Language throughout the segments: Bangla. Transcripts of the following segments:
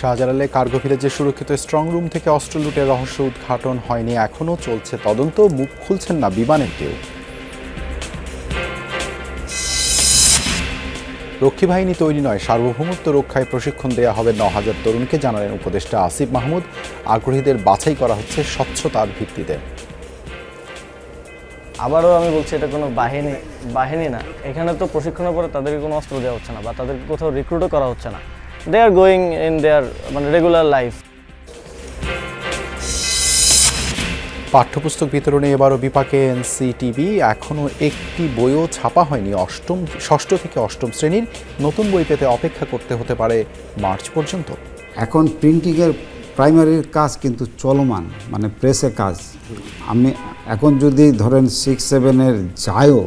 শাহজালালে কার্গো ভিলেজের সুরক্ষিত স্ট্রং রুম থেকে অস্ত্র লুটের রহস্য উদ্ঘাটন হয়নি, এখনও চলছে তদন্ত, মুখ খুলছেন না বিমানের কেউ। রক্ষী বাহিনী তৈরি নয়, সার্বভৌমত্ব রক্ষায় প্রশিক্ষণ দেওয়া হবে ন হাজার তরুণকে, জানালেন উপদেষ্টা আসিফ মাহমুদ। আগ্রহীদের বাছাই করা হচ্ছে স্বচ্ছতার ভিত্তিতে। আবারও আমি বলছি, এটা কোনো বাহিনী বাহিনী না। এখানে তো প্রশিক্ষণের পরে তাদেরকে কোনো অস্ত্র দেওয়া হচ্ছে না, বা তাদেরকে কোথাও রিক্রুটও করা হচ্ছে না। দে আর গোয়িং ইন দেয়ার মানে রেগুলার লাইফ পাঠ্যপুস্তক বিতরণে এবারও বিপাকে এনসিটিভি। এখনও একটি বইও ছাপা হয়নি। অষ্টম ষষ্ঠ থেকে অষ্টম শ্রেণির নতুন বই পেতে অপেক্ষা করতে হতে পারে মার্চ পর্যন্ত। এখন প্রিন্টিংয়ের প্রাইমারির কাজ কিন্তু চলমান মানে প্রেসে কাজ। আমি এখন যদি ধরেন সিক্স সেভেনের যায়ও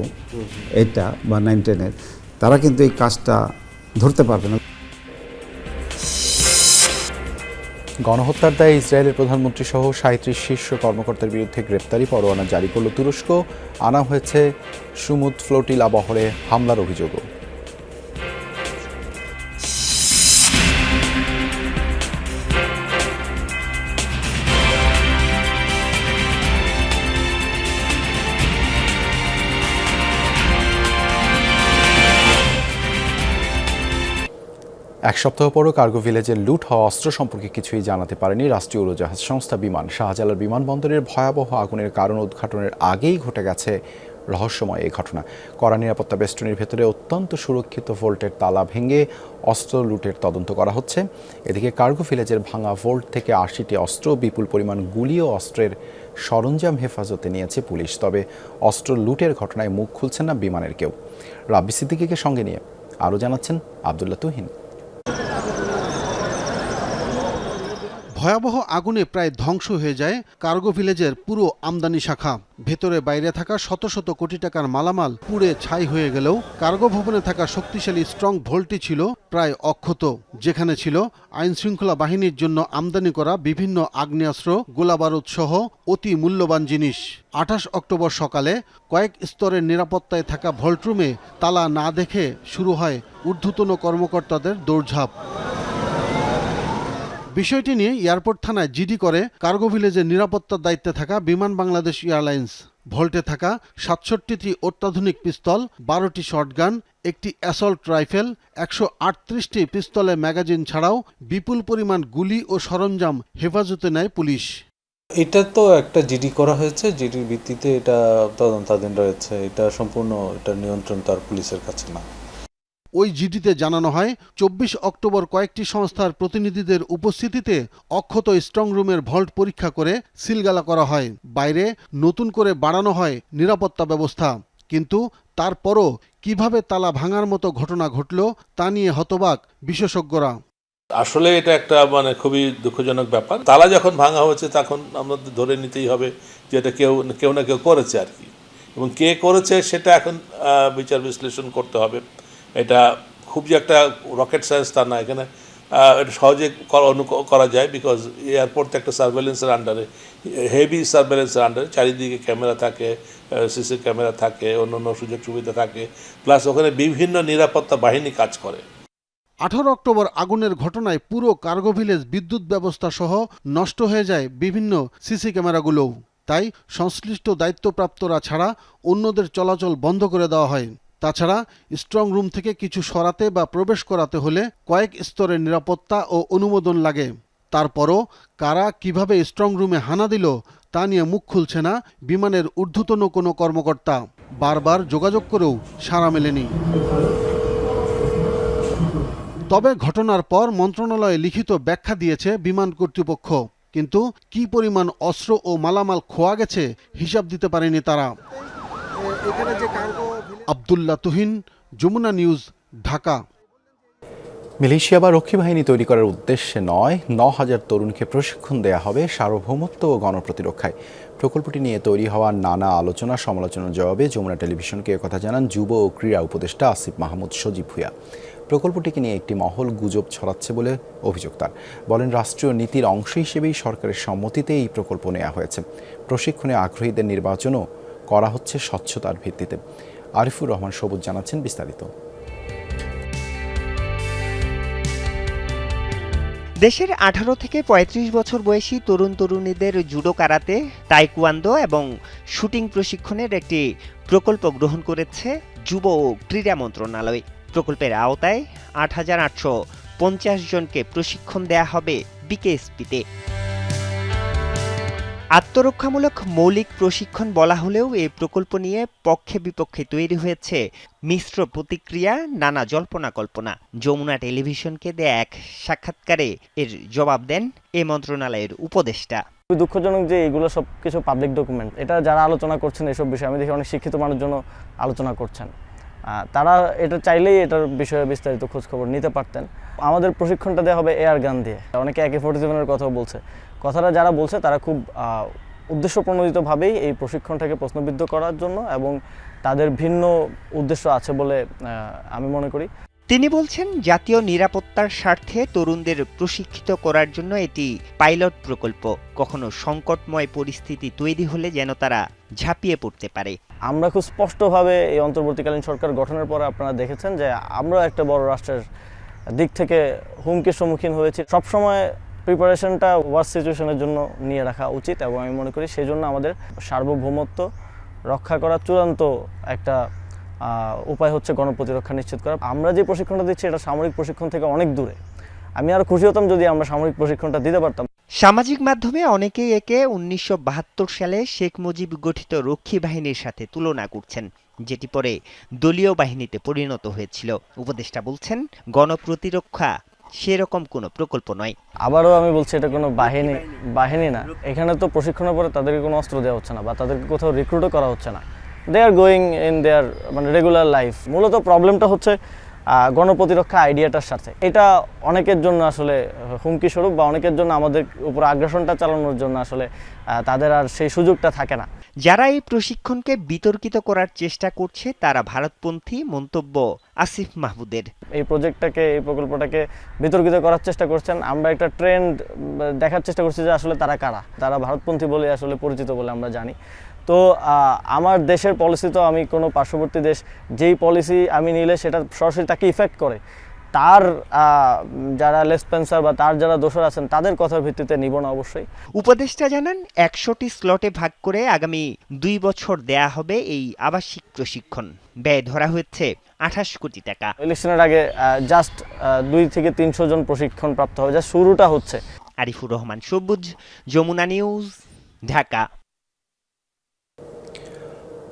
এটা বা নাইন টেনের তারা কিন্তু এই কাজটা ধরতে পারবে না। গণহত্যার দায়ে ইসরায়েলের প্রধানমন্ত্রী সহ সাঁত্রিশ শীর্ষ কর্মকর্তার বিরুদ্ধে গ্রেপ্তারি পরোয়ানা জারি করল তুরস্ক। আনা হয়েছে সুমুদ ফ্লোটিলা বহরে হামলার অভিযোগও। এক সপ্তাহ পরও কার্গো ভিলেজের লুট হওয়া অস্ত্র সম্পর্কে কিছুই জানাতে পারেনি রাষ্ট্রীয় উড়োজাহাজ সংস্থা বিমান। শাহজালাল বিমানবন্দরের ভয়াবহ আগুনের কারণ উদ্ঘাটনের আগেই ঘটে গেছে রহস্যময় এই ঘটনা। কড়া নিরাপত্তা বেষ্টনীর ভেতরে অত্যন্ত সুরক্ষিত ভোল্টের তালা ভেঙে অস্ত্র লুটের তদন্ত করা হচ্ছে। এদিকে কার্গো ভিলেজের ভাঙা ভোল্ট থেকে আশিটি অস্ত্র, বিপুল পরিমাণ গুলি ও অস্ত্রের সরঞ্জাম হেফাজতে নিয়েছে পুলিশ। তবে অস্ত্র লুটের ঘটনায় মুখ খুলছেন না বিমানের কেউ। রাব্বি সিদ্দিকিকে সঙ্গে নিয়ে আরও জানাচ্ছেন আবদুল্লাহ তুহিন। Thank you. ভয়াবহ আগুনে প্রায় ধ্বংস হয়ে যায় কার্গো ভিলেজের পুরো আমদানি শাখা। ভেতরে বাইরে থাকা শত শত কোটি টাকার মালামাল পুড়ে ছাই হয়ে গেলেও কার্গো ভবনে থাকা শক্তিশালী স্ট্রং ভোল্টটি ছিল প্রায় অক্ষত। যেখানে ছিল আইন শৃঙ্খলা বাহিনীর জন্য আমদানি করা বিভিন্ন আগ্নেয়াস্ত্র, গোলাবারুদ সহ অতি মূল্যবান জিনিস। আঠাশ অক্টোবর সকালে কয়েক স্তরের নিরাপত্তায় থাকা ভল্টরুমে তালা না দেখে শুরু হয় ঊর্ধ্বতন কর্মকর্তাদের দৌড়ঝাঁপ। বিষয়টি নিয়ে এয়ারপোর্ট থানায় জিডি করে কার্গো ভিলেজের নিরাপত্তার দায়িত্বে থাকা বিমান বাংলাদেশ এয়ারলাইন্স। ভল্টে থাকা সাতষট্টিটি অত্যাধুনিক পিস্তল, বারোটি শটগান, একটি অ্যাসল্ট রাইফেল, একশো আটত্রিশটি পিস্তলের ম্যাগাজিন ছাড়াও বিপুল পরিমাণ গুলি ও সরঞ্জাম হেফাজতে নেয় পুলিশ। এটা তো একটা জিডি করা হয়েছে, জিডির ভিত্তিতে এটা তদন্তাধীন রয়েছে। এটা সম্পূর্ণ, এটা নিয়ন্ত্রণ তার পুলিশের কাছে না। ওই জিডিতে জানানো হয়, চব্বিশ অক্টোবর কয়েকটি সংস্থার প্রতিনিধিদের উপস্থিতিতে অক্ষত স্ট্রং রুমের ভল্ট পরীক্ষা করে সিলগালা করা হয়। বাইরে নতুন করে বাড়ানো হয় নিরাপত্তা ব্যবস্থা। কিন্তু তারপরও কীভাবে তালা ভাঙার মতো ঘটনা ঘটল তা নিয়ে হতবাক বিশেষজ্ঞরা। আসলে এটা একটা মানে খুবই দুঃখজনক ব্যাপার। তালা যখন ভাঙা হয়েছে তখন আমাদের ধরে নিতেই হবে যে এটা কেউ কেউ না কেউ করেছে আর কি। এবং কে করেছে সেটা এখন বিচার বিশ্লেষণ করতে হবে। এটা খুব যে একটা রকেট সায়েন্স তা না, এখানে এটা সহজে করা- যায় বিকজ এয়ারপোর্ট একটা সার্ভেলেন্সের আন্ডারে হেভি সার্ভেলেন্সের আন্ডারে চারিদিকে ক্যামেরা থাকে সিসি ক্যামেরা থাকে অন্য অন্য সুযোগ সুবিধা থাকে প্লাস ওখানে বিভিন্ন নিরাপত্তা বাহিনী কাজ করে। আঠারো অক্টোবর আগুনের ঘটনায় পুরো কার্গো ভিলেজ বিদ্যুৎ ব্যবস্থা সহ নষ্ট হয়ে যায় বিভিন্ন সিসি ক্যামেরাগুলোও তাই সংশ্লিষ্ট দায়িত্বপ্রাপ্তরা ছাড়া অন্যদের চলাচল বন্ধ করে দেওয়া হয়। তাছাড়া স্ট্রং রুম থেকে কিছু সরাতে বা প্রবেশ করাতে হলে কয়েক স্তরের নিরাপত্তা ও অনুমোদন লাগে। তারপরও কারা কীভাবে স্ট্রং রুমে হানা দিল, তা নিয়ে মুখ খুলছে না বিমানের ঊর্ধ্বতন কোনো কর্মকর্তা। বারবার যোগাযোগ করেও সাড়া মেলেনি। তবে ঘটনার পর মন্ত্রণালয়ে লিখিত ব্যাখ্যা দিয়েছে বিমান কর্তৃপক্ষ। কিন্তু কি পরিমাণ অস্ত্র ও মালামাল খোয়া গেছে, হিসাব দিতে পারেনি তারা। আবদুল্লাহ তুহিন, যমুনা নিউজ, ঢাকা। মিলিশিয়া বা রক্ষী বাহিনী তৈরি করার উদ্দেশ্যে নয় ন হাজার তরুণকে প্রশিক্ষণ দেয়া হবে সার্বভৌমত্ব ও গণপ্রতিরক্ষায়। প্রকল্পটি নিয়ে তৈরি হওয়া নানা আলোচনা, সমালোচনার জবাবে যমুনা টেলিভিশনকে কথা জানান যুব ও ক্রীড়া উপদেষ্টা আসিফ মাহমুদ সজীব ভুয়া প্রকল্পটিকে নিয়ে একটি মহল গুজব ছড়াচ্ছে বলে অভিযোগ তার। বলেন, রাষ্ট্রীয় নীতির অংশ হিসেবেই সরকারের সম্মতিতে এই প্রকল্প নেওয়া হয়েছে। প্রশিক্ষণে আগ্রহীদের নির্বাচনও করা হচ্ছে স্বচ্ছতার ভিত্তিতে। আরিফুর রহমান সবুজ জানাচ্ছেন বিস্তারিত। দেশের আঠারো থেকে ৩৫ বছর বয়সী তরুণ তরুণীদের জুডো কারাতে, তাইকুয়ান্দো এবং শুটিং প্রশিক্ষণের একটি প্রকল্প গ্রহণ করেছে যুব ও ক্রীড়া মন্ত্রণালয়। প্রকল্পের আওতায় আট হাজার আটশো পঞ্চাশ জনকে প্রশিক্ষণ দেয়া হবে বিকেএসপিতে। আত্মরক্ষামূলক মৌলিক প্রশিক্ষণ বলা হলেও এই প্রকল্প নিয়ে পক্ষে বিপক্ষে তৈরি হয়েছে মিশ্র প্রতিক্রিয়া, নানা জল্পনা কল্পনা। যমুনা টেলিভিশনকে দেয়া এক সাক্ষাৎকারে এর জবাব দেন এ মন্ত্রণালয়ের উপদেষ্টা। খুবই দুঃখজনক যে এগুলো সব কিছু পাবলিক ডকুমেন্ট এটা যারা আলোচনা করছেন এসব বিষয়ে, আমি দেখি অনেক শিক্ষিত মানুষজন আলোচনা করছেন। তারা এটা চাইলেই এটার বিষয়ে বিস্তারিত খোঁজ খবর নিতে পারতেন। আমাদের প্রশিক্ষণটা দেওয়া হবে এয়ার গান দিয়ে অনেকে একে ফোর্টি সেভেনের কথাও বলছে। কথাটা যারা বলছে তারা খুব উদ্দেশ্যপ্রণোদিতভাবেই এই প্রশিক্ষণটাকে প্রশ্নবিদ্ধ করার জন্য এবং তাদের ভিন্ন উদ্দেশ্য আছে বলে আমি মনে করি। তিনি বলছেন জাতীয় নিরাপত্তার স্বার্থে তরুণদের প্রশিক্ষিত করার জন্য এটি পাইলট প্রকল্প। কখনো সংকটময় পরিস্থিতি তৈরি হলে যেন তারা ঝাঁপিয়ে পড়তে পারে। আমরা খুব স্পষ্টভাবে এই অন্তর্বর্তীকালীন সরকার গঠনের পরে আপনারা দেখেছেন যে আমরা একটা বড় রাষ্ট্রের দিক থেকে হুমকির সম্মুখীন হয়েছি। সবসময় প্রিপারেশনটা ওয়ার্স সিচুয়েশনের জন্য নিয়ে রাখা উচিত এবং আমি মনে করি সেই জন্য আমাদের সার্বভৌমত্ব রক্ষা করার চূড়ান্ত একটা উপায় হচ্ছে গণপ্রতিরক্ষা নিশ্চিত করা। আমরা যে প্রশিক্ষণটা দিচ্ছি এটা সামরিক প্রশিক্ষণ থেকে অনেক দূরে। আমি আরও খুশি হতাম যদি আমরা সামরিক প্রশিক্ষণটা দিতে পারতাম। সামাজিক মাধ্যমে অনেকেই একে উনিশশো বাহাত্তর সালে শেখ মুজিব গঠিত রক্ষী বাহিনীর সাথে তুলনা করছেন, যেটি পরে দলীয় বাহিনীতে পরিণত হয়েছিল। উপদেষ্টা বলছেন, গণপ্রতিরক্ষা সেরকম কোনো প্রকল্প নয়। আবারও আমি বলছি, এটা কোনো বাহিনী বাহিনী না। এখানে তো প্রশিক্ষণের পরে তাদেরকে কোনো অস্ত্র দেওয়া হচ্ছে না বা তাদেরকে কোথাও রিক্রুটও করা হচ্ছে না। দে আর গোয়িং ইন দেয়ার মানে রেগুলার লাইফ মূলত প্রবলেমটা হচ্ছে গণপ্রতিরক্ষা আইডিয়াটার সাথে। এটা অনেকের জন্য আসলে হুমকি স্বরূপ বা অনেকের জন্য আমাদের উপর আগ্রাসনটা চালানোর জন্য আসলে তাদের আর সেই সুযোগটা থাকে না। যারা এই প্রশিক্ষণকে বিতর্কিত করার চেষ্টা করছে তারা ভারতপন্থী মন্তব্য আসিফ মাহমুদের। এই প্রজেক্টটাকে এই প্রকল্পটাকে বিতর্কিত করার চেষ্টা করছেন। আমরা একটা ট্রেন্ড দেখার চেষ্টা করছি যে আসলে তারা কারা? তারা ভারতপন্থী বলে আসলে পরিচিত বলে আমরা জানি। তো আমার দেশের পলিসি তো আমি কোনো পার্শ্ববর্তী দেশ যেই পলিসি আমি নিলে সেটা সরাসরি তাকে ইফেক্ট করে। তার যারা লেসপেন্সার বা তার যারা দোষর আছেন তাদের কথার ভিত্তিতে নিব না অবশ্যই। উপদেষ্টা জানান একশোটি স্লটে ভাগ করে আগামী দুই বছর দেয়া হবে এই আবাসিক প্রশিক্ষণ। ব্যয় ধরা হয়েছে আঠাশ কোটি টাকা। ইলেকশনের আগে জাস্ট দুই থেকে তিনশো জন প্রশিক্ষণ প্রাপ্ত হবে যা শুরুটা হচ্ছে। আরিফুর রহমান সবুজ যমুনা নিউজ ঢাকা।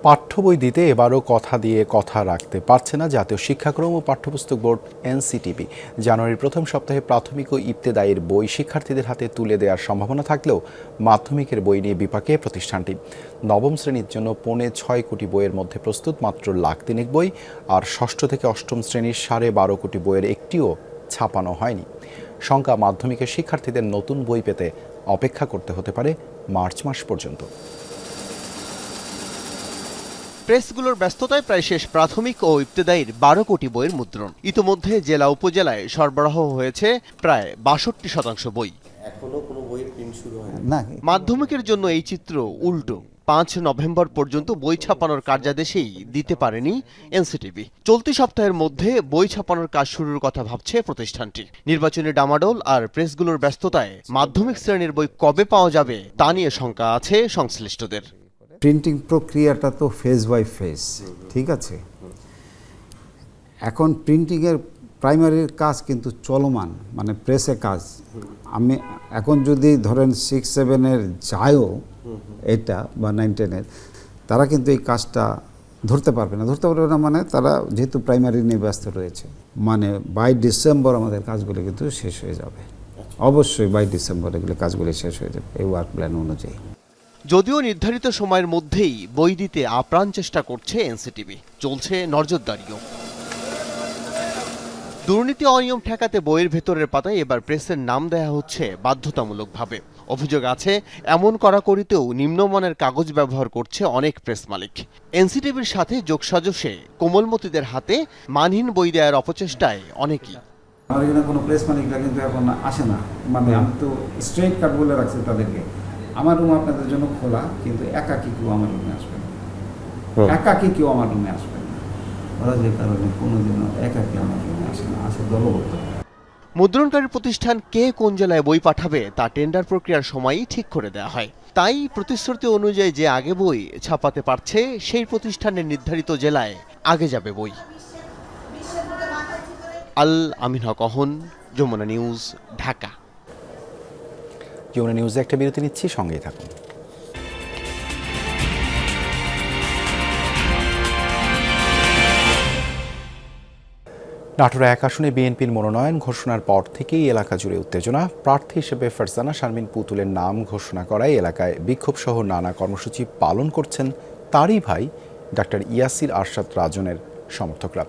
পাঠ্য বই দিতে এবারও কথা দিয়ে কথা রাখতে পারছে না জাতীয় শিক্ষাক্রম ও পাঠ্যপুস্তক বোর্ড এনসিটিবি জানুয়ারির প্রথম সপ্তাহে প্রাথমিক ও ইবতেদায়ীর বই শিক্ষার্থীদের হাতে তুলে দেওয়ার সম্ভাবনা থাকলেও মাধ্যমিকের বই নিয়ে বিপাকে প্রতিষ্ঠানটি। নবম শ্রেণির জন্য পৌনে ছয় কোটি বইয়ের মধ্যে প্রস্তুত মাত্র লাখ তিনেক বই আর ষষ্ঠ থেকে অষ্টম শ্রেণির সাড়ে বারো কোটি বইয়ের একটিও ছাপানো হয়নি। শঙ্কা মাধ্যমিকের শিক্ষার্থীদের নতুন বই পেতে অপেক্ষা করতে হতে পারে মার্চ মাস পর্যন্ত। প্রেসগুলোর ব্যস্ততায় প্রায় শেষ প্রাথমিক ও ইবতেদায়ীর বারো কোটি বইয়ের মুদ্রণ। ইতোমধ্যে জেলা উপজেলায় সরবরাহ হয়েছে প্রায় বাষট্টি শতাংশ বই। না। মাধ্যমিকের জন্য এই চিত্র উল্টো। পাঁচ নভেম্বর পর্যন্ত বই ছাপানোর কার্যাদেশেই দিতে পারেনি এনসিটিভি। চলতি সপ্তাহের মধ্যে বই ছাপানোর কাজ শুরুর কথা ভাবছে প্রতিষ্ঠানটি। নির্বাচনী ডামাডোল আর প্রেসগুলোর ব্যস্ততায় মাধ্যমিক শ্রেণির বই কবে পাওয়া যাবে তা নিয়ে শঙ্কা আছে সংশ্লিষ্টদের। প্রিন্টিং প্রক্রিয়াটা তো ফেজ বাই ফেজ ঠিক আছে? এখন প্রিন্টিংয়ের প্রাইমারির কাজ কিন্তু চলমান মানে প্রেসে কাজ। আমি এখন যদি ধরেন সিক্স সেভেনের যায়ও এটা বা নাইন টেনের তারা কিন্তু এই কাজটা ধরতে পারবে না। ধরতে পারবে না মানে তারা যেহেতু প্রাইমারি নিয়ে ব্যস্ত রয়েছে মানে বাই ডিসেম্বর আমাদের কাজগুলো কিন্তু শেষ হয়ে যাবে। অবশ্যই বাই ডিসেম্বর এগুলো কাজগুলো শেষ হয়ে যাবে এই ওয়ার্ক প্ল্যান অনুযায়ী। যদিও নির্ধারিত সময়ের মধ্যেই বই দিতে আপ্রাণ চেষ্টা করছে এনসিটিভি, চলছে নজরদারিও। দুর্নীতি অনিয়ম ঠেকাতে বইয়ের ভেতরের পাতায় এবার প্রেসের নাম দেয়া হচ্ছে বাধ্যতামূলকভাবে। অভিযোগ আছে, এমন করাকরিতেও নিম্নমানের কাগজ ব্যবহার করছে অনেক প্রেস মালিক। এনসিটিভির সাথে যোগসাজশে কোমলমতিদের হাতে মানহীন বই দেওয়ার অপচেষ্টায় অনেকেই। আমার কোনো প্রেস মালিকরা কিন্তু এখন আসে না। মানে আমি তো স্ট্রেট কাট বলে রাখছি তাদেরকে। আমার রুম আপনাদের জন্য খোলা কিন্তু একাকি কেউ আমার রুমে আসবে না। একাকি কেউ আমার রুমে আসবে না। ওরা যে কারণে কোনোদিনও একাকি আমার রুমে আসে না আসে দলবদ্ধ। মুদ্রণকারী প্রতিষ্ঠান কে কোন জেলায় বই পাঠাবে তা টেন্ডার প্রক্রিয়ার সময়ই ঠিক করে দেওয়া হয়। তাই প্রতিশ্রুতি অনুযায়ী যে আগে বই ছাপাতে পারছে সেই প্রতিষ্ঠানের নির্ধারিত জেলায় আগে যাবে বই। আল আমিন হক অহন যমুনা নিউজ ঢাকা। যমুনা নিউজে একটা বিরতি নিচ্ছি, সঙ্গেই থাকুন। নাটোর এক আসনে বিএনপির মনোনয়ন ঘোষণার পর থেকেই এলাকা জুড়ে উত্তেজনা। প্রার্থী হিসেবে ফারজানা শারমিন পুতুলের নাম ঘোষণা করায় এলাকায় বিক্ষোভ সহ নানা কর্মসূচি পালন করছেন তারই ভাই ডাক্তার ইয়াসির আরশাদ রাজনের সমর্থকরা।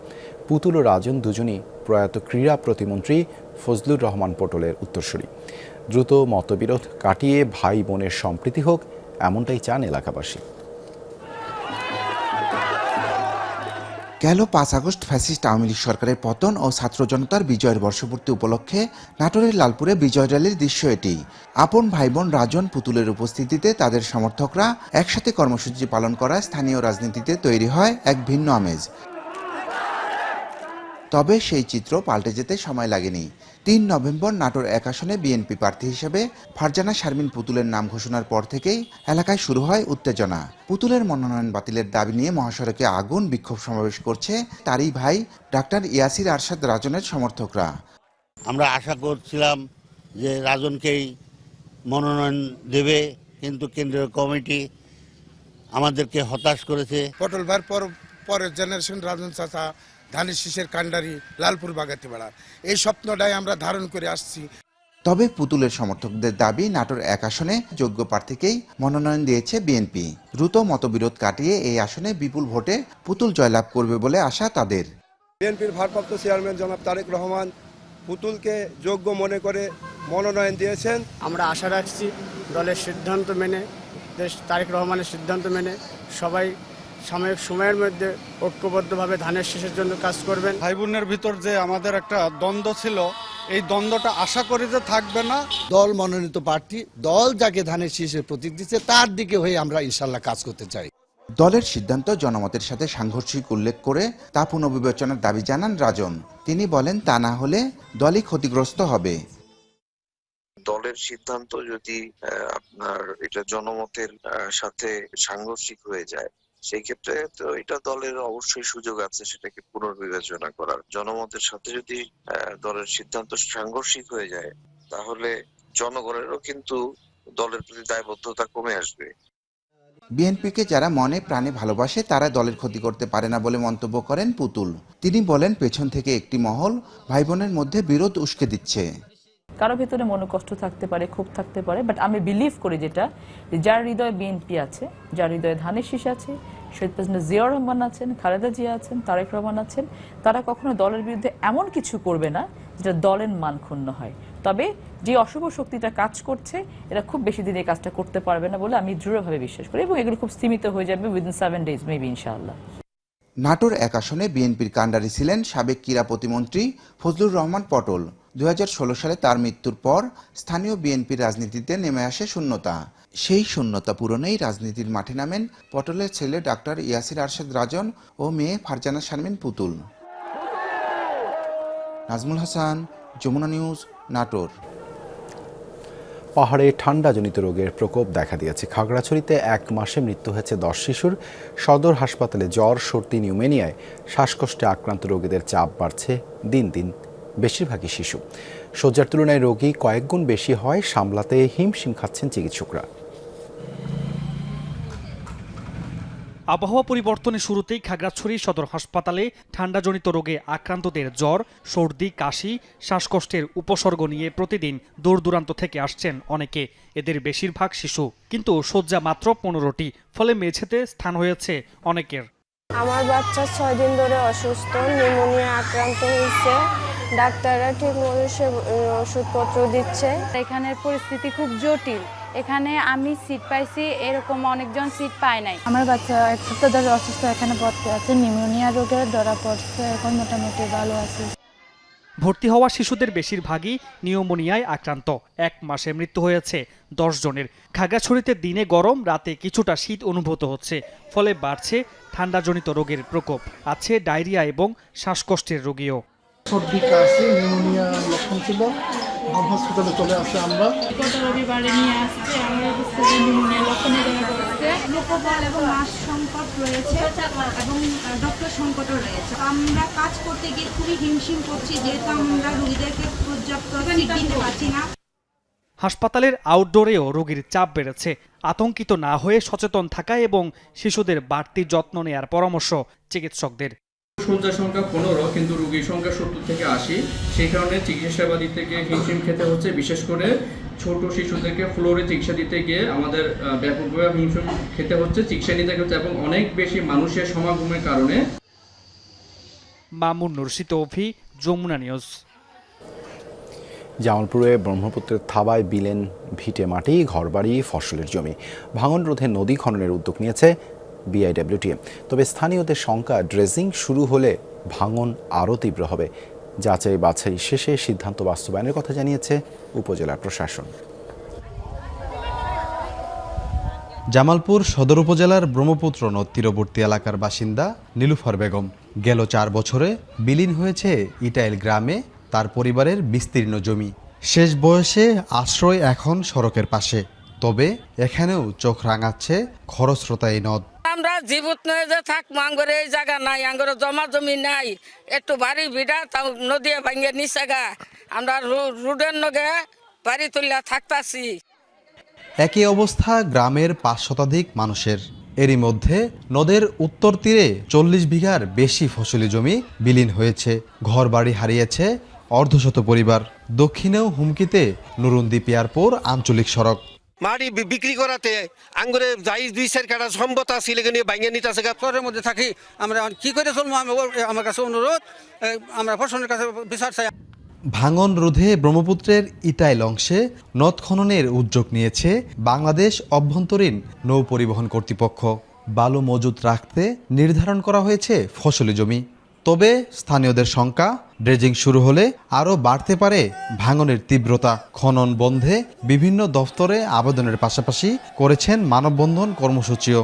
পুতুল ও রাজন দুজনই প্রয়াত ক্রীড়া প্রতিমন্ত্রী ফজলুর রহমান পটলের উত্তরসূরি। দ্রুত মতবিরোধ কাটিয়ে ভাই বোনের সম্প্রীতি হোক, এমনটাই চান এলাকাবাসী। গেল পাঁচ আগস্ট ফ্যাসিস্ট আওয়ামী লীগ সরকারের পতন ও ছাত্র জনতার বিজয়ের বর্ষপূর্তি উপলক্ষে নাটোরের লালপুরে বিজয় র্যালির দৃশ্য এটি। আপন ভাই বোন রাজন পুতুলের উপস্থিতিতে তাদের সমর্থকরা একসাথে কর্মসূচি পালন করায় স্থানীয় রাজনীতিতে তৈরি হয় এক ভিন্ন আমেজ। তবে সেই চিত্র পাল্টে যেতে সময় লাগেনি। তিন নভেম্বর নাটোর এক আসনে বিএনপি প্রার্থী হিসেবে ফারজানা শারমিন পুতুলের নাম ঘোষণার পর থেকেই এলাকায় শুরু হয় উত্তেজনা। পুতুলের মনোনয়ন বাতিলের দাবি নিয়ে মহাসড়কে আগুন বিক্ষোভ সমাবেশ করছে তারই ভাই ডাক্তার ইয়াসির আরশাদ রাজনের সমর্থকরা। আমরা আশা করছিলাম যে রাজনকেই মনোনয়ন দেবে কিন্তু কেন্দ্রীয় কমিটি আমাদেরকে হতাশ করেছে। পটল ভাইয়ের পর পরের জেনারেশন রাজন চাচা ধানের শীষের কান্ডারি লালপুর বাগাতি বেড়া। এই স্বপ্নটাই আমরা ধারণ করে আসছি। তবে পুতুলের সমর্থকদের দাবি নাটোর এক আসনে যোগ্য প্রার্থীকেই মনোনয়ন দিয়েছে বিএনপি। দ্রুত মতবিরোধ কাটিয়ে এই আসনে বিপুল ভোটে পুতুল জয়লাভ করবে বলে আশা তাদের। বিএনপির ভারপ্রাপ্ত চেয়ারম্যান জনাব তারেক রহমান পুতুলকে যোগ্য মনে করে মনোনয়ন দিয়েছেন। আমরা আশা রাখছি দলের সিদ্ধান্ত মেনে দেশ তারেক রহমানের সিদ্ধান্ত মেনে সবাই সাময়িক সময়ের মধ্যে ঐক্যবদ্ধভাবে ধানের শেষের জন্য কাজ করবেন। ভাই বোনের ভিতর যে আমাদের একটা দ্বন্দ্ব ছিল এই দ্বন্দ্বটা আশা করি যে থাকবে না। দল মনোনীত প্রার্থী দল যাকে ধানের শীষের প্রতীক দিচ্ছে তার দিকে হয়ে আমরা ইনশাল্লাহ কাজ করতে চাই। দলের সিদ্ধান্ত জনমতের সাথে সাংঘর্ষিক উল্লেখ করে তা পুনর্বিবেচনার দাবি জানান রাজন। তিনি বলেন তা না হলে দলই ক্ষতিগ্রস্ত হবে। দলের সিদ্ধান্ত যদি আহ, আপনার এটা জনমতের সাথে সাংঘর্ষিক হয়ে যায় সেই ক্ষেত্রে তো এটা দলের অবশ্যই সুযোগ আছে সেটাকে পুনর্বিবেচনা করার। জনমতের সাথে যদি দলের সিদ্ধান্ত সাংঘর্ষিক হয়ে যায়, তাহলে জনগণেরও কিন্তু দলের প্রতি দায়বদ্ধতা কমে আসবে। বিএনপিকে যারা মনে প্রাণে ভালোবাসে, তারা দলের ক্ষতি করতে পারে না বলে মন্তব্য করেন পুতুল। তিনি বলেন, পেছন থেকে একটি মহল ভাই বোনের মধ্যে বিরোধ উস্কে দিচ্ছে। কারও ভেতরে মনোকষ্ট থাকতে পারে, ক্ষোভ থাকতে পারে বাট আমি বিলিভ করি যেটা যার হৃদয়ে বিএনপি আছে, যার হৃদয়ে ধানের শীষ আছে, শহীদ প্রেসিডেন্ট জিয়াউর রহমান আছেন, খালেদা জিয়া আছেন, তারেক রহমান আছেন, তারা কখনো দলের বিরুদ্ধে এমন কিছু করবে না যেটা দলের মান ক্ষুণ্ণ হয়। তবে যে অশুভ শক্তিটা কাজ করছে, এরা খুব বেশি দিন এই কাজটা করতে পারবে না বলে আমি দৃঢ়ভাবে বিশ্বাস করি এবং এগুলো খুব সীমিত হয়ে যাবে উইদিন সেভেন ডেজ মেবি ইনশাআল্লাহ। নাটোর এক আসনে বিএনপির কাণ্ডারি ছিলেন সাবেক ক্রীড়া প্রতিমন্ত্রী ফজলুর রহমান পটল। দু হাজার ষোলো সালে তার মৃত্যুর পর স্থানীয় বিএনপির রাজনীতিতে নেমে আসে শূন্যতা। সেই শূন্যতা পূরণেই রাজনীতির মাঠে নামেন পটলের ছেলে ডাক্তার ইয়াসির আরশাদ রাজন ও মেয়ে ফারজানা শারমিন পুতুল। নাজমুল হাসান, যমুনা নিউজ, নাটোর। পাহাড়ে ঠান্ডাজনিত রোগের প্রকোপ দেখা দিয়েছে। খাগড়াছড়িতে এক মাসে মৃত্যু হয়েছে দশ শিশুর। সদর হাসপাতালে জ্বর, সর্দি, নিউমেনিয়ায় শ্বাসকষ্টে আক্রান্ত রোগীদের চাপ বাড়ছে দিন দিন। বেশিরভাগই শিশু। শয্যার তুলনায় রোগী কয়েকগুণ বেশি হয় সামলাতে হিমশিম খাচ্ছেন চিকিৎসকরা। আবহাওয়া পরিবর্তনের শুরুতেই খাগড়াছড়ি সদর হাসপাতালে ঠান্ডাজনিত রোগে আক্রান্তদের জ্বর সর্দি কাশি শ্বাসকষ্টের উপসর্গ নিয়ে প্রতিদিন দূর দূরান্ত থেকে আসছেন অনেকে। এদের বেশিরভাগ শিশু। কিন্তু শয্যা মাত্র পনেরোটি ফলে মেঝেতে স্থান হয়েছে অনেকের। আমার বাচ্চা ছয় দিন ধরে অসুস্থ নিউমোনিয়া আক্রান্ত হয়েছে। ডাক্তাররা ঠিক মতো সে ওষুধপত্র দিচ্ছে। এখানের পরিস্থিতি খুব জটিল। এখানে আমি সিট পাইছি এরকম অনেকজন সিট পায় নাই। আমার বাচ্চা এক সপ্তাহ ধরে অসুস্থ এখানে ভর্তি আছে নিউমোনিয়া রোগে ধরা পড়ছে এখন মোটামুটি ভালো আছে। ভর্তি হওয়া শিশুদের বেশিরভাগই নিউমোনিয়ায় আক্রান্ত। এক মাসে মৃত্যু হয়েছে দশ জনের। খাগড়াছড়িতে দিনে গরম রাতে কিছুটা শীত অনুভূত হচ্ছে। ফলে বাড়ছে ঠান্ডাজনিত রোগের প্রকোপ আছে ডায়রিয়া এবং শ্বাসকষ্টের রোগীও। সর্দি কাশি নিউমোনিয়া লক্ষণ ছিল। হসপিটালে চলে আসে আমরা। গত রবিবারে নিয়ে আসছে আমরা বুঝতে নিউমোনিয়া লক্ষণে দেখা করছে লোকবল এবং মাস সংকট রয়েছে এবং ডক্টর সংকটও রয়েছে। আমরা কাজ করতে গিয়ে খুবই হিমশিম করছি যেহেতু আমরা রোগীদেরকে পর্যাপ্ত দিতে পারছি না। হাসপাতালের আউটডোরেও রোগীর চাপ বেড়েছে। আতঙ্কিত না হয়ে সচেতন থাকা এবং শিশুদের বাড়তি যত্ন নেয়ার পরামর্শ চিকিৎসকদের। শয্যা সংখ্যা পনেরো কিন্তু রোগীর সংখ্যা সত্তর থেকে আশি। সেই কারণে চিকিৎসা সেবা দিতে গিয়ে হিমশিম খেতে হচ্ছে বিশেষ করে ছোট শিশুদেরকে ফ্লোরে চিকিৎসা দিতে গিয়ে আমাদের ব্যাপকভাবে হিমশিম খেতে হচ্ছে চিকিৎসা নিতে হচ্ছে এবং অনেক বেশি মানুষের সমাগমের কারণে। মামুন নুরসি তৌফি যমুনা নিউজ। জামালপুরে ব্রহ্মপুত্রের থাবায় বিলেন ভিটে মাটি ঘরবাড়ি ফসলের জমি। ভাঙন রোধে নদী খননের উদ্যোগ নিয়েছে বিআইডব্লিউটিএ তবে স্থানীয়দের শঙ্কা, ড্রেজিং শুরু হলে ভাঙন আরও তীব্র হবে। যাচাই বাছাই শেষে সিদ্ধান্ত বাস্তবায়নের কথা জানিয়েছে উপজেলা প্রশাসন। জামালপুর সদর উপজেলার ব্রহ্মপুত্র নদ তীরবর্তী এলাকার বাসিন্দা নীলুফার বেগম। গেল চার বছরে বিলীন হয়েছে ইটাইল গ্রামে তার পরিবারের বিস্তীর্ণ জমি। শেষ বয়সে আশ্রয় এখন সড়কের পাশে। তবে এখানেও চোখ রাঙাচ্ছে খরস্রোতা এই নদ। আমরা জীবত নয় যে থাক আঙ্গরে এই জায়গা নাই, আঙ্গরে জমা জমি নাই। একটু বাড়ি ভিড়া তাও নদী ভাঙ্গে নিচাগা আমরা রুডের নগে বাড়ি তুলিয়া থাকতাছি। একই অবস্থা গ্রামের পাঁচ শতাধিক মানুষের। এরই মধ্যে নদের উত্তর তীরে চল্লিশ বিঘার বেশি ফসলি জমি বিলীন হয়েছে। ঘরবাড়ি হারিয়েছে অর্ধশত পরিবার। দক্ষিণেও হুমকিতে নুরুন্দি পিয়ারপুর আঞ্চলিক সড়ক। মাটি বিক্রি করাতে আঙ্গুরে যাই দুই চার কাটা সম্পদ আছে লেগে নিয়ে বাইঙ্গে নিতে আছে শহরের মধ্যে থাকি আমরা কি করে চলবো? আমার কাছে অনুরোধ আমরা প্রশাসনের কাছে বিচার চাই। ভাঙন রোধে ব্রহ্মপুত্রের ইটাইল অংশে নদ খননের উদ্যোগ নিয়েছে বাংলাদেশ অভ্যন্তরীণ নৌ পরিবহন কর্তৃপক্ষ। বালু মজুত রাখতে নির্ধারণ করা হয়েছে ফসলি জমি। তবে স্থানীয়দের শঙ্কা ড্রেজিং শুরু হলে আরও বাড়তে পারে ভাঙনের তীব্রতা। খনন বন্ধে বিভিন্ন দফতরে আবেদনের পাশাপাশি করেছেন মানববন্ধন কর্মসূচিও।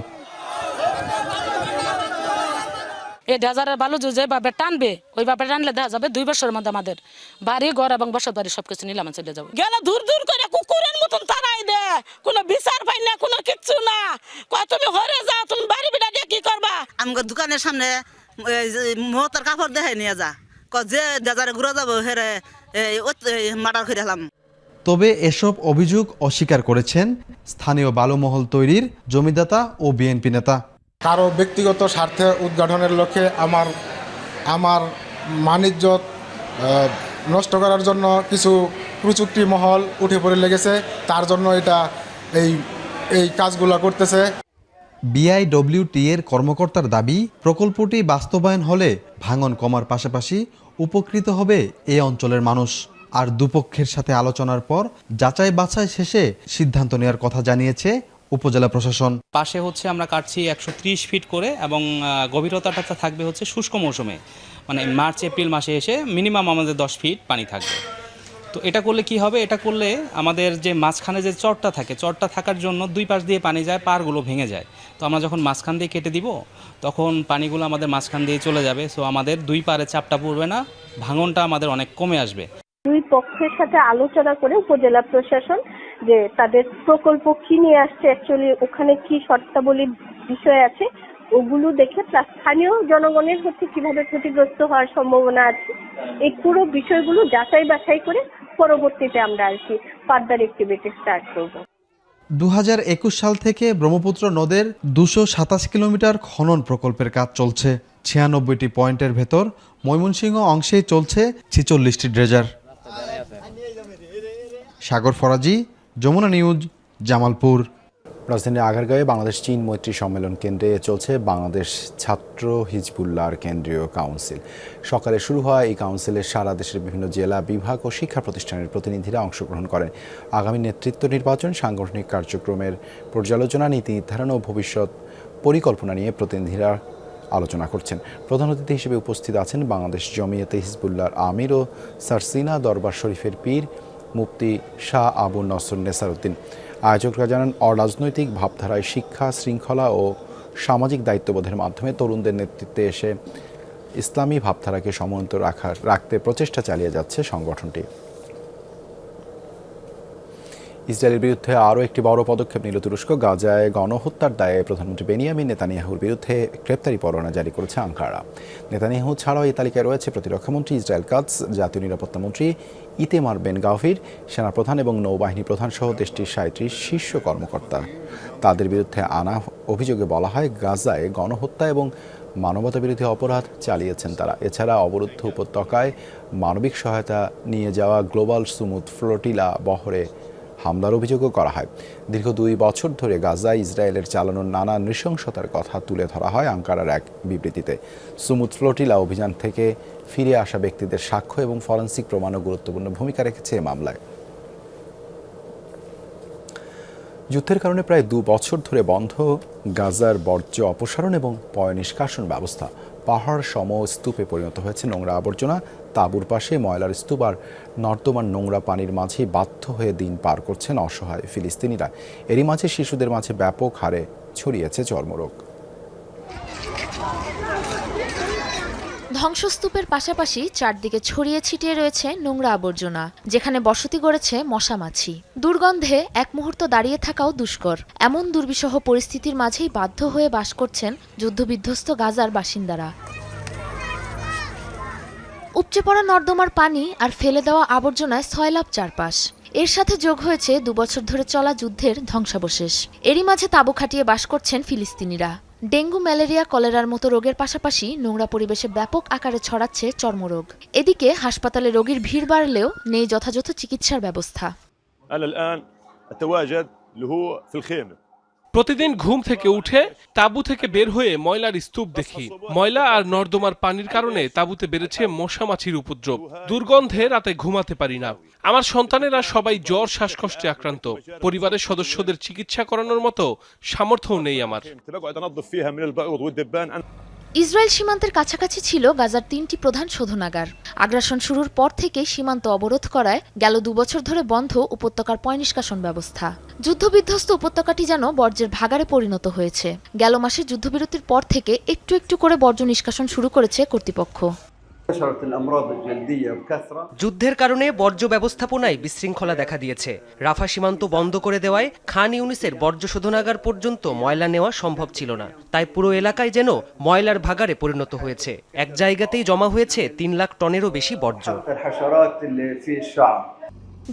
এই ডেজারের বালু যেভাবে টানবে ওইভাবে টানলে দেখা যাবে দুই বছরের মধ্যে আমাদের বাড়ি ঘর এবং বসত বাড়ি সবকিছু নিলামে চলে যাব। গেলে দূর দূর করে কুকুরের মতন তারাই দে। কোনো বিচার পাই না কোনো কিচ্ছু না। কয় তুমি হরে যাও তুমি বাড়ি দিয়ে কি করবা? দোকানের সামনে মহতার কাপড় দেখে নিয়ে যা। যে দেজারে ঘুরে যাব হেরে মার্ডার করে হলাম তবে এসব অভিযোগ অস্বীকার করেছেন স্থানীয় বালুমহল তৈরির জমিদাতা ও বিএনপি নেতা। কারও ব্যক্তিগত স্বার্থে উদ্ঘাটনের লক্ষ্যে আমার আমার মানিজ্যত আহ, নষ্ট করার জন্য কিছু প্রযুক্তি মহল উঠে পড়ে লেগেছে। তার জন্য এটা এই এই কাজগুলো করতেছে। বিআইডব্লিউটি এর কর্মকর্তার দাবি, প্রকল্পটি বাস্তবায়ন হলে ভাঙন কমার পাশাপাশি উপকৃত হবে এই অঞ্চলের মানুষ। আর দুপক্ষের সাথে আলোচনার পর যাচাই বাছাই শেষে সিদ্ধান্ত নেওয়ার কথা জানিয়েছে উপজেলা প্রশাসন। পাশে হচ্ছে আমরা কাটছি একশো ত্রিশ ফিট করে এবং গভীরতাটা থাকবে হচ্ছে শুষ্ক মৌসুমে। মানে মার্চ, এপ্রিল মাসে এসে মিনিমাম আমাদের দশ ফিট পানি থাকবে। তো এটা করলে কি হবে? এটা করলে আমাদের যে মাঝখানে যে চরটা থাকে, চরটা থাকার জন্য দুই পাশ দিয়ে পানি যায় পারগুলো ভেঙে যায়। তো আমরা যখন মাঝখান দিয়ে কেটে দিব, তখন পানিগুলো আমাদের মাঝখান দিয়ে চলে যাবে। সো আমাদের দুই পারে চাপটা পড়বে না, ভাঙনটা আমাদের অনেক কমে আসবে। দুই পক্ষের সাথে আলোচনা করে উপজেলা প্রশাসন যে তাদের প্রকল্প কি নিয়ে আসছে অ্যাকচুয়ালি ওখানে কি শর্তাবলী বিষয় আছে ওগুলো দেখে স্থানীয় জনগণের হচ্ছে কীভাবে ক্ষতিগ্রস্ত হওয়ার সম্ভাবনা আছে, এই পুরো বিষয়গুলো যাচাই বাছাই করে পরবর্তীতে আমরা আর কি ফার্দার অ্যাক্টিভিটি স্টার্ট করব। দু সাল থেকে ব্রহ্মপুত্র নদের দুশো সাতাশ কিলোমিটার খনন প্রকল্পের কাজ চলছে। ছিয়ানব্বইটি পয়েন্টের ভেতর ময়মনসিংহ অংশেই চলছে ছিচল্লিশটি ড্রেজার। সাগর ফরাজি, যমুনা নিউজ, জামালপুর। রাজধানীর আগারগাঁয়ে বাংলাদেশ চীন মৈত্রী সম্মেলন কেন্দ্রে চলছে বাংলাদেশ ছাত্র হিজবুল্লাহর কেন্দ্রীয় কাউন্সিল। সকালে শুরু হওয়া এই কাউন্সিলে সারা দেশের বিভিন্ন জেলা বিভাগ ও শিক্ষা প্রতিষ্ঠানের প্রতিনিধিরা অংশগ্রহণ করেন। আগামী নেতৃত্ব নির্বাচন, সাংগঠনিক কার্যক্রমের পর্যালোচনা, নীতি নির্ধারণ ও ভবিষ্যৎ পরিকল্পনা নিয়ে প্রতিনিধিরা আলোচনা করছেন। প্রধান অতিথি হিসেবে উপস্থিত আছেন বাংলাদেশ জমিয়তে হিজবুল্লাহর আমির ও সারসিনা দরবার শরীফের পীর মুফতি শাহ আবু নসর নেসারউদ্দিন। আয়োজকরা জানান, অরাজনৈতিক ভাবধারায় শিক্ষা, শৃঙ্খলা ও সামাজিক দায়িত্ববোধের মাধ্যমে তরুণদের নেতৃত্বে এসে ইসলামী ভাবধারাকে সমন্বিত রাখার, রাখতে প্রচেষ্টা চালিয়ে যাচ্ছে সংগঠনটি। ইসরায়েলের বিরুদ্ধে আরও একটি বড় পদক্ষেপ নিল তুরস্ক। গাজায় গণহত্যার দায়ে প্রধানমন্ত্রী বেনিয়ামিন নেতানিয়াহুর বিরুদ্ধে গ্রেপ্তারি পরোয়ানা জারি করেছে আঙ্কারা। নেতানিয়াহু ছাড়াও এই তালিকায় রয়েছে প্রতিরক্ষামন্ত্রী ইসরায়েল কাজ, জাতীয় নিরাপত্তা মন্ত্রী ইতেমার বেন গাভির সেনাপ্রধান এবং নৌবাহিনী প্রধান সহ দেশটির সাঁত্রিশ শীর্ষ কর্মকর্তা। তাদের বিরুদ্ধে আনা অভিযোগে বলা হয়, গাজায় গণহত্যা এবং মানবতা বিরোধী অপরাধ চালিয়েছেন তারা। এছাড়া অবরুদ্ধ উপত্যকায় মানবিক সহায়তা নিয়ে যাওয়া গ্লোবাল সুমুদ ফ্লোটিলা বহরে হামলার অভিযোগও করা হয়। দীর্ঘ দুই বছর ধরে গাজায় ইসরায়েলের চালানোর নানা নৃশংসতার কথা তুলে ধরা হয় আঙ্কারার এক বিবৃতিতে। সুমুদ ফ্লোটিলা অভিযান থেকে ফিরে আসা ব্যক্তিদের সাক্ষ্য এবং ফরেন্সিক প্রমাণও গুরুত্বপূর্ণ ভূমিকা রেখেছে এ মামলায়। যুদ্ধের কারণে প্রায় দু বছর ধরে বন্ধ গাজার বর্জ্য অপসারণ এবং পয় নিষ্কাশন ব্যবস্থা। পাহাড় সম স্তূপে পরিণত হয়েছে নোংরা আবর্জনা। তাঁবুর পাশে ময়লার স্তূপ আর নর্দমার নোংরা পানির মাঝে বাধ্য হয়ে দিন পার করছেন অসহায় ফিলিস্তিনিরা। এরই মাঝে শিশুদের মাঝে ব্যাপক হারে ছড়িয়েছে চর্মরোগ। ধ্বংসস্তূপের পাশাপাশি চারদিকে ছড়িয়ে ছিটিয়ে রয়েছে নোংরা আবর্জনা, যেখানে বসতি গড়েছে মশা মাছি। দুর্গন্ধে এক মুহূর্ত দাঁড়িয়ে থাকাও দুষ্কর। এমন দুর্বিষহ পরিস্থিতির মাঝেই বাধ্য হয়ে বাস করছেন যুদ্ধবিধ্বস্ত গাজার বাসিন্দারা। উপচে পড়া নর্দমার পানি আর ফেলে দেওয়া আবর্জনায় সয়লাভ চারপাশ। এর সাথে যোগ হয়েছে দুবছর ধরে চলা যুদ্ধের ধ্বংসাবশেষ। এরই মাঝে তাঁবু খাটিয়ে বাস করছেন ফিলিস্তিনিরা। ডেঙ্গু, ম্যালেরিয়া, কলেরার মতো রোগের পাশাপাশি নোংরা পরিবেশে ব্যাপক আকারে ছড়াচ্ছে চর্মরোগ। এদিকে হাসপাতালে রোগীর ভিড় বাড়লেও নেই যথাযথ চিকিৎসার ব্যবস্থা। প্রতিদিন ঘুম থেকে উঠে তাবু থেকে বের হয়ে ময়লার স্তূপ দেখি। ময়লা আর নর্দমার পানির কারণে তাবুতে বেড়েছে মশা মাছির উপদ্রব। দুর্গন্ধে রাতে ঘুমাতে পারি না। আমার সন্তানেরা সবাই জ্বর, শ্বাসকষ্টে আক্রান্ত। পরিবারের সদস্যদের চিকিৎসা করানোর মতো সামর্থ্যও নেই আমার। ইসরায়েল সীমান্তের কাছাকাছি ছিল গাজার তিনটি প্রধান শোধনাগার। আগ্রাসন শুরুর পর থেকে সীমান্ত অবরোধ করায় গেল দুবছর ধরে বন্ধ উপত্যকার পয়নিষ্কাশন ব্যবস্থা। যুদ্ধবিধ্বস্ত উপত্যকাটি যেন বর্জ্যের ভাগারে পরিণত হয়েছে। গেল মাসে যুদ্ধবিরতির পর থেকে একটু একটু করে বর্জ্য নিষ্কাশন শুরু করেছে কর্তৃপক্ষ। যুদ্ধের কারণে বর্জ্য ব্যবস্থাপনায় বিশৃঙ্খলা দেখা দিয়েছে। রাফা সীমান্ত বন্ধ করে দেওয়ায় খান ইউনিসের বর্জ্য শোধনাগার পর্যন্ত ময়লা নেওয়া সম্ভব ছিল না। তাই পুরো এলাকায় যেন ময়লার ভাগারে পরিণত হয়েছে। এক জায়গাতেই জমা হয়েছে তিন লাখ টনেরও বেশি বর্জ্য।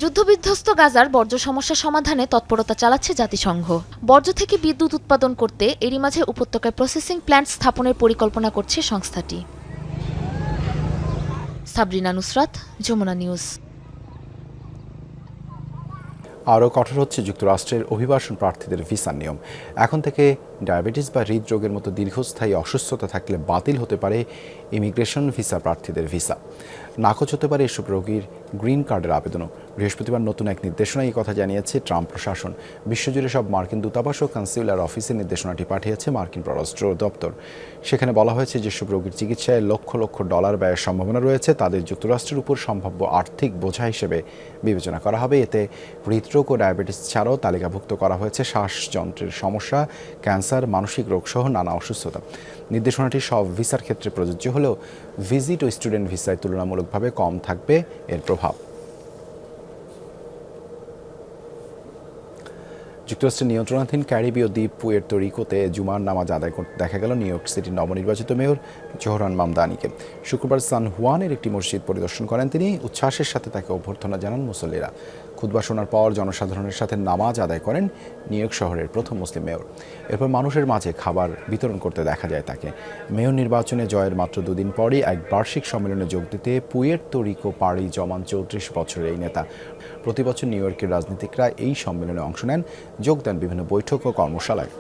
যুদ্ধবিধ্বস্ত গাজার বর্জ্য সমস্যা সমাধানে তৎপরতা চালাচ্ছে জাতিসংঘ। বর্জ্য থেকে বিদ্যুৎ উৎপাদন করতে এরই মাঝে উপত্যকায় প্রসেসিং প্ল্যান্ট স্থাপনের পরিকল্পনা করছে সংস্থাটি। সাবরিনা নুসরাত যমুনা নিউজ। আরও কঠোর হচ্ছে যুক্তরাষ্ট্রের অভিবাসন প্রার্থীদের ভিসার নিয়ম। এখন থেকে ডায়াবেটিস বা হৃদরোগের মতো দীর্ঘস্থায়ী অসুস্থতা থাকলে বাতিল হতে পারে ইমিগ্রেশন ভিসা প্রার্থীদের ভিসা। নাকচ হতে পারে এসব রোগীর গ্রিন কার্ডের আবেদনও। বৃহস্পতিবার নতুন এক নির্দেশনায় এই কথা জানিয়েছে ট্রাম্প প্রশাসন। বিশ্বজুড়ে সব মার্কিন দূতাবাস ও কনসিউলার অফিসে নির্দেশনাটি পাঠিয়েছে মার্কিন পররাষ্ট্র দপ্তর। সেখানে বলা হয়েছে যেসব রোগীর চিকিৎসায় লক্ষ লক্ষ ডলার ব্যয়ের সম্ভাবনা রয়েছে। তাদের যুক্তরাষ্ট্রের উপর সম্ভাব্য আর্থিক বোঝা হিসেবে বিবেচনা করা হবে। এতে হৃদরোগ ও ডায়াবেটিস ছাড়াও তালিকাভুক্ত করা হয়েছে শ্বাসযন্ত্রের সমস্যা, ক্যান্সার মানসিক রোগ সহ নানা অসুস্থতা। নির্দেশনাটি সব ভিসার ক্ষেত্রে প্রযোজ্য হলেও ভিজিট ও স্টুডেন্ট ভিসায় তুলনামূলকভাবে কম থাকবে এর প্রভাব। যুক্তরাষ্ট্রের নিয়ন্ত্রণাধীন ক্যারিবীয় দ্বীপ পুয়ের্তো রিকোতে জুমার নামাজ আদায় করতে দেখা গেল নিউ ইয়র্ক সিটির নবনির্বাচিত মেয়র জোহরান মামদানিকে। শুক্রবার সান হুয়ানের একটি মসজিদ পরিদর্শন করেন তিনি। উচ্ছ্বাসের সাথে তাকে অভ্যর্থনা জানান মুসল্লিরা। খুদ্া শোনার পর জনসাধারণের সাথে নামাজ আদায় করেন নিউইয়র্ক শহরের প্রথম মুসলিম মেয়র। এরপর মানুষের মাঝে খাবার বিতরণ করতে দেখা যায় তাকে। মেয়র নির্বাচনে জয়ের মাত্র দুদিন পরই এক বার্ষিক সম্মেলনে যোগ দিতে পুয়ের তরিকো পাড়ি জমান চৌত্রিশ বছরের এই নেতা। প্রতি বছর নিউ ইয়র্কের রাজনীতিকরা এই সম্মেলনে অংশ নেন, যোগ দেন বিভিন্ন বৈঠক ও কর্মশালায়।